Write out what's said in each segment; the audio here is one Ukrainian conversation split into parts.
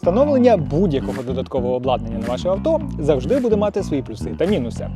Встановлення будь-якого додаткового обладнання на ваше авто завжди буде мати свої плюси та мінуси.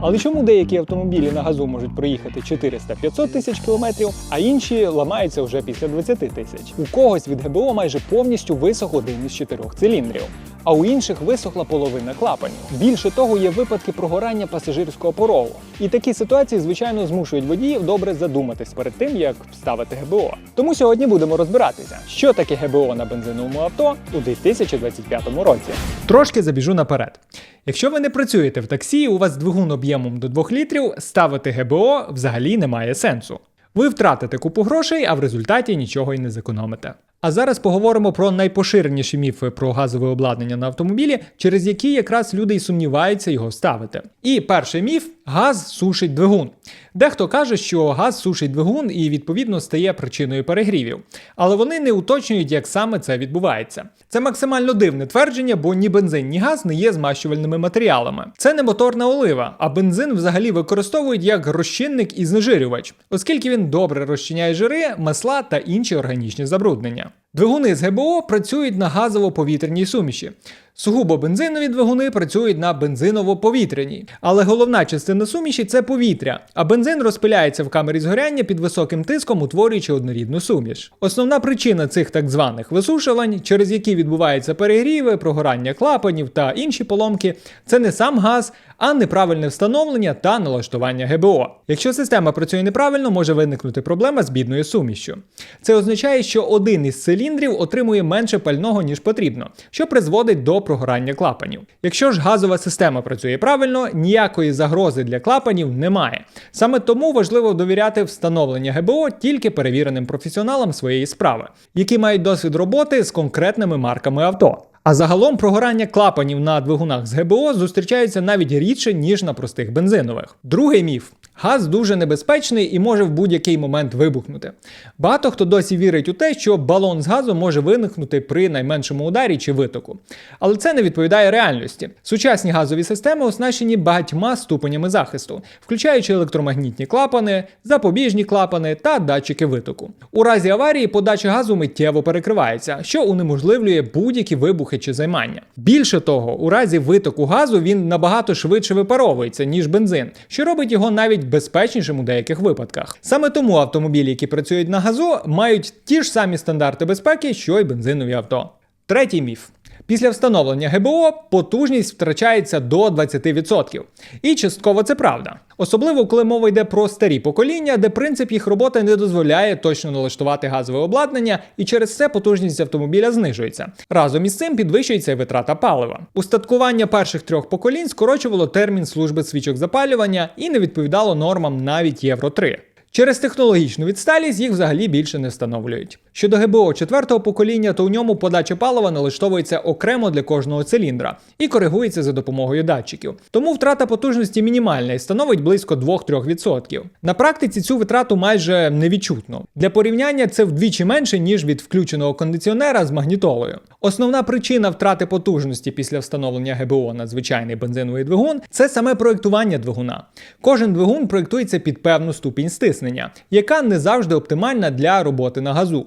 Але чому деякі автомобілі на газу можуть проїхати 400-500 тисяч кілометрів, а інші ламаються вже після 20 тисяч? У когось від ГБО майже повністю висох один із чотирьох циліндрів, а у інших висохла половина клапанів. Більше того, є випадки прогорання пасажирського порогу. І такі ситуації, звичайно, змушують водіїв добре задуматись перед тим, як вставити ГБО. Тому сьогодні будемо розбиратися, що таке ГБО на бензиновому авто у 2025 році. Трошки забіжу наперед. Якщо ви не працюєте в таксі, у вас двигун об'ємом до 2 літрів, ставити ГБО взагалі немає сенсу. Ви втратите купу грошей, а в результаті нічого й не зекономите. А зараз поговоримо про найпоширеніші міфи про газове обладнання на автомобілі, через які якраз люди й сумніваються його ставити. І перший міф газ сушить двигун. Дехто каже, що газ сушить двигун і відповідно стає причиною перегрівів. Але вони не уточнюють, як саме це відбувається. Це максимально дивне твердження, бо ні бензин, ні газ не є змащувальними матеріалами. Це не моторна олива, а бензин взагалі використовують як розчинник і знежирювач, оскільки він добре розчиняє жири, масла та інші органічні забруднення. Двигуни з ГБО працюють на газово-повітряній суміші. Сугубо бензинові двигуни працюють на бензиново-повітряній. Але головна частина суміші це повітря, а бензин розпиляється в камері згоряння під високим тиском, утворюючи однорідну суміш. Основна причина цих так званих висушувань, через які відбуваються перегріви, прогорання клапанів та інші поломки, це не сам газ, а неправильне встановлення та налаштування ГБО. Якщо система працює неправильно, може виникнути проблема з бідною сумішшю. Це означає, що один із циліндрів отримує менше пального, ніж потрібно, що призводить до прогорання клапанів. Якщо ж газова система працює правильно, ніякої загрози для клапанів немає. Саме тому важливо довіряти встановлення ГБО тільки перевіреним професіоналам своєї справи, які мають досвід роботи з конкретними марками авто. А загалом прогорання клапанів на двигунах з ГБО зустрічаються навіть рідше, ніж на простих бензинових. Другий міф. Газ дуже небезпечний і може в будь-який момент вибухнути. Багато хто досі вірить у те, що балон з газом може виникнути при найменшому ударі чи витоку. Але це не відповідає реальності. Сучасні газові системи оснащені багатьма ступенями захисту, включаючи електромагнітні клапани, запобіжні клапани та датчики витоку. У разі аварії подача газу миттєво перекривається, що унеможливлює будь-які вибухи чи займання. Більше того, у разі витоку газу він набагато швидше випаровується, ніж бензин, що робить його навіть безпечнішим у деяких випадках. Саме тому автомобілі, які працюють на газу, мають ті ж самі стандарти безпеки, що й бензинові авто. Третій міф. Після встановлення ГБО потужність втрачається до 20%. І частково це правда. Особливо, коли мова йде про старі покоління, де принцип їх роботи не дозволяє точно налаштувати газове обладнання, і через це потужність автомобіля знижується. Разом із цим підвищується і витрата палива. Устаткування перших трьох поколінь скорочувало термін служби свічок запалювання і не відповідало нормам навіть Євро 3. Через технологічну відсталість їх взагалі більше не встановлюють. Щодо ГБО четвертого покоління, то у ньому подача палива налаштовується окремо для кожного циліндра і коригується за допомогою датчиків. Тому втрата потужності мінімальна і становить близько 2-3%. На практиці цю витрату майже невідчутно. Для порівняння це вдвічі менше, ніж від включеного кондиціонера з магнітолою. Основна причина втрати потужності після встановлення ГБО на звичайний бензиновий двигун це саме проєктування двигуна. Кожен двигун проєктується під певну ступінь стиснення, яка не завжди оптимальна для роботи на газу.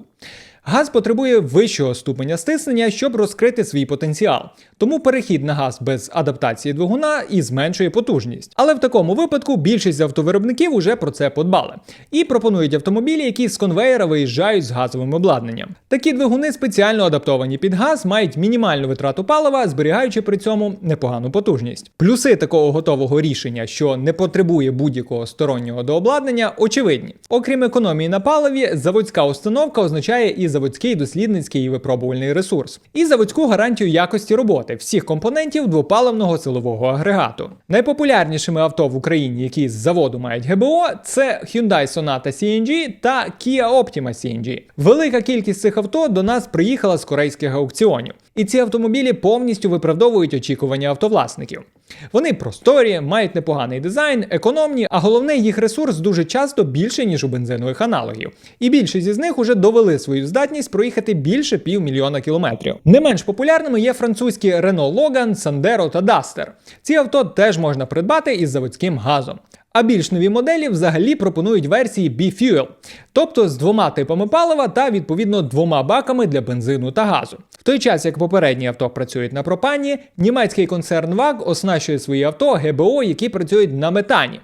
Газ потребує вищого ступеня стиснення, щоб розкрити свій потенціал. Тому перехід на газ без адаптації двигуна і зменшує потужність. Але в такому випадку більшість автовиробників уже про це подбали і пропонують автомобілі, які з конвейера виїжджають з газовим обладнанням. Такі двигуни спеціально адаптовані під газ, мають мінімальну витрату палива, зберігаючи при цьому непогану потужність. Плюси такого готового рішення, що не потребує будь-якого стороннього дообладнання, очевидні. Окрім економії на паливі, заводська установка означає і заводський дослідницький і випробувальний ресурс, і заводську гарантію якості роботи всіх компонентів двопаливного силового агрегату. Найпопулярнішими авто в Україні, які з заводу мають ГБО, це Hyundai Sonata CNG та Kia Optima CNG. Велика кількість цих авто до нас приїхала з корейських аукціонів, і ці автомобілі повністю виправдовують очікування автовласників. Вони просторі, мають непоганий дизайн, економні, а головне, їх ресурс дуже часто більше, ніж у бензинових аналогів. І більшість із них уже довели свою здатність проїхати більше півмільйона кілометрів. Не менш популярними є французькі Renault Logan, Sandero та Duster. Ці авто теж можна придбати із заводським газом. А більш нові моделі взагалі пропонують версії B-Fuel, тобто з двома типами палива та відповідно двома баками для бензину та газу. В той час, як попередні авто працюють на пропані, німецький концерн VAG оснащує свої авто ГБО, які працюють на метані.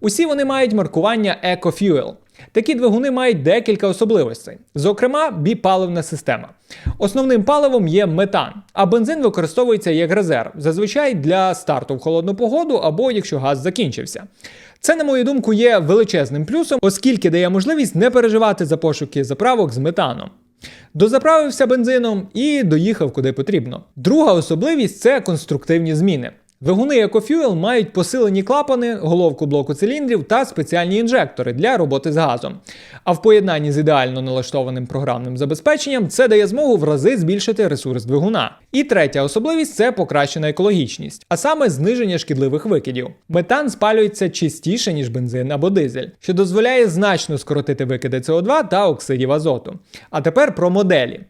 Усі вони мають маркування EcoFuel. Такі двигуни мають декілька особливостей, зокрема, біпаливна система. Основним паливом є метан, а бензин використовується як резерв, зазвичай для старту в холодну погоду або якщо газ закінчився. Це, на мою думку, є величезним плюсом, оскільки дає можливість не переживати за пошуки заправок з метаном. Дозаправився бензином і доїхав куди потрібно. Друга особливість це конструктивні зміни. Двигуни EcoFuel мають посилені клапани, головку блоку циліндрів та спеціальні інжектори для роботи з газом. А в поєднанні з ідеально налаштованим програмним забезпеченням це дає змогу в рази збільшити ресурс двигуна. І третя особливість це покращена екологічність, а саме зниження шкідливих викидів. Метан спалюється чистіше, ніж бензин або дизель, що дозволяє значно скоротити викиди СО2 та оксидів азоту. А тепер про моделі.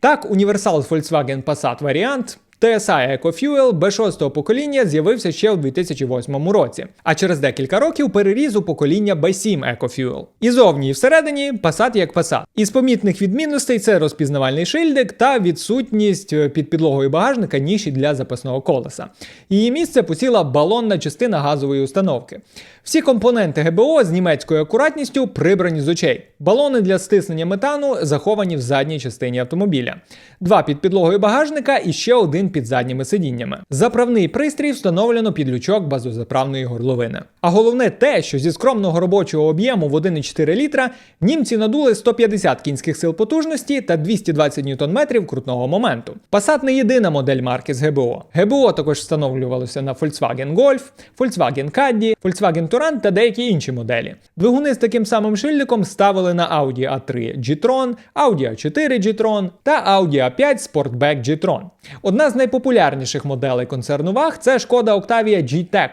Так, універсал Volkswagen Passat варіант TSI EcoFuel B6 покоління з'явився ще у 2008 році, а через декілька років переріз у покоління B7 EcoFuel. І зовні і всередині Passat як Passat. Із помітних відмінностей це розпізнавальний шильдик та відсутність е, під підлогою багажника ніші для запасного колеса. Її місце посіла балонна частина газової установки. Всі компоненти ГБО з німецькою акуратністю прибрані з очей. Балони для стиснення метану заховані в задній частині автомобіля. Два під підлогою багажника і ще один під задніми сидіннями. Заправний пристрій встановлено під лючок базозаправної горловини. А головне те, що зі скромного робочого об'єму в 1,4 літра німці надули 150 кінських сил потужності та 220 ньютон-метрів крутного моменту. Passat не єдина модель марки з ГБО. ГБО також встановлювалося на Volkswagen Golf, Volkswagen Caddy, Volkswagen Touran та деякі інші моделі. Двигуни з таким самим шильдиком ставили на Audi A3 G-Tron, Audi A4 G-Tron та Audi A5 Sportback G-Tron. Одна з найпопулярніших моделей концерну VAG – це шкода Octavia G-Tech.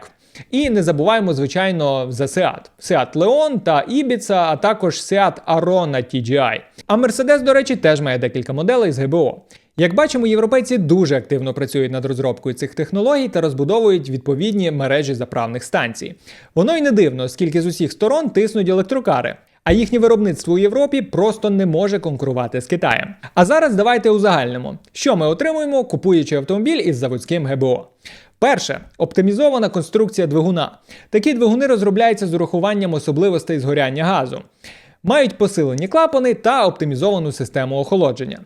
І не забуваємо, звичайно, за Seat. Seat Leon та Ibiza, а також Seat Arona TGI. А Mercedes, до речі, теж має декілька моделей з ГБО. Як бачимо, європейці дуже активно працюють над розробкою цих технологій та розбудовують відповідні мережі заправних станцій. Воно й не дивно, оскільки з усіх сторон тиснуть електрокари. А їхнє виробництво у Європі просто не може конкурувати з Китаєм. А зараз давайте узагальнимо, що ми отримуємо, купуючи автомобіль із заводським ГБО. Перше оптимізована конструкція двигуна. Такі двигуни розробляються з урахуванням особливостей згоряння газу. Мають посилені клапани та оптимізовану систему охолодження.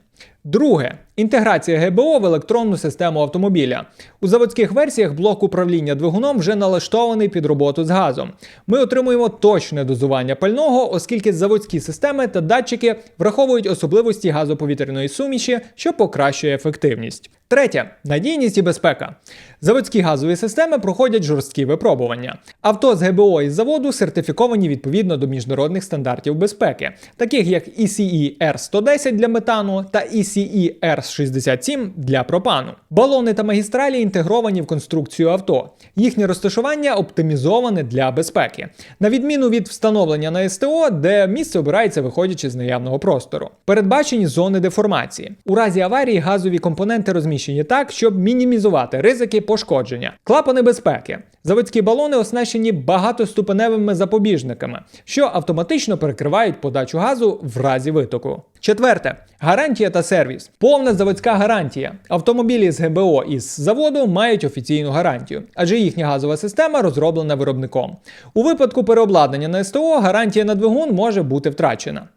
Друге інтеграція ГБО в електронну систему автомобіля. У заводських версіях блок управління двигуном вже налаштований під роботу з газом. Ми отримуємо точне дозування пального, оскільки заводські системи та датчики враховують особливості газоповітряної суміші, що покращує ефективність. Третє надійність і безпека. Заводські газові системи проходять жорсткі випробування. Авто з ГБО із заводу сертифіковані відповідно до міжнародних стандартів безпеки, таких як ECE R110 для метану та ECE R67 для пропану. Балони та магістралі інтегровані в конструкцію авто. Їхнє розташування оптимізоване для безпеки, на відміну від встановлення на СТО, де місце обирається виходячи з наявного простору. Передбачені зони деформації. У разі аварії газові компоненти розміщені так, щоб мінімізувати ризики пошкодження. Клапани безпеки. Заводські балони оснащені багатоступеневими запобіжниками, що автоматично перекривають подачу газу в разі витоку. Четверте гарантія та сервіс. Повна заводська гарантія. Автомобілі з ГБО із заводу мають офіційну гарантію, адже їхня газова система розроблена виробником. У випадку переобладнання на СТО гарантія на двигун може бути втрачена.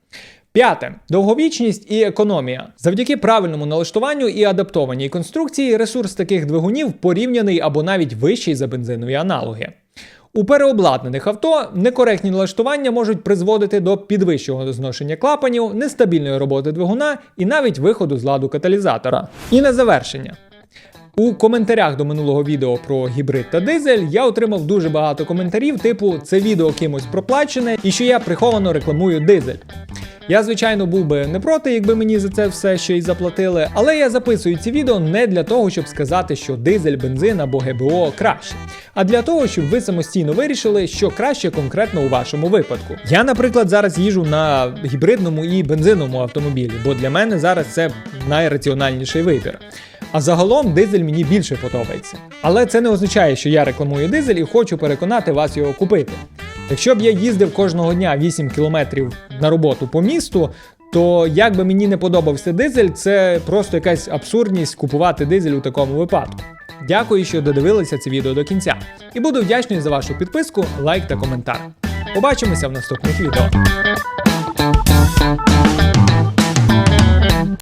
П'яте довговічність і економія. Завдяки правильному налаштуванню і адаптованій конструкції ресурс таких двигунів порівняний або навіть вищий за бензинові аналоги. У переобладнаних авто некоректні налаштування можуть призводити до підвищеного зношення клапанів, нестабільної роботи двигуна і навіть виходу з ладу каталізатора. І на завершення. У коментарях до минулого відео про гібрид та дизель я отримав дуже багато коментарів, типу це відео кимось проплачене і що я приховано рекламую дизель. Я, звичайно, був би не проти, якби мені за це все ще й заплатили, але я записую ці відео не для того, щоб сказати, що дизель, бензин або ГБО краще, а для того, щоб ви самостійно вирішили, що краще конкретно у вашому випадку. Я, наприклад, зараз їжу на гібридному і бензиновому автомобілі, бо для мене зараз це найраціональніший вибір. А загалом дизель мені більше подобається. Але це не означає, що я рекламую дизель і хочу переконати вас його купити. Якщо б я їздив кожного дня 8 кілометрів на роботу по місту, то як би мені не подобався дизель, це просто якась абсурдність купувати дизель у такому випадку. Дякую, що додивилися це відео до кінця. І буду вдячний за вашу підписку, лайк та коментар. Побачимося в наступних відео.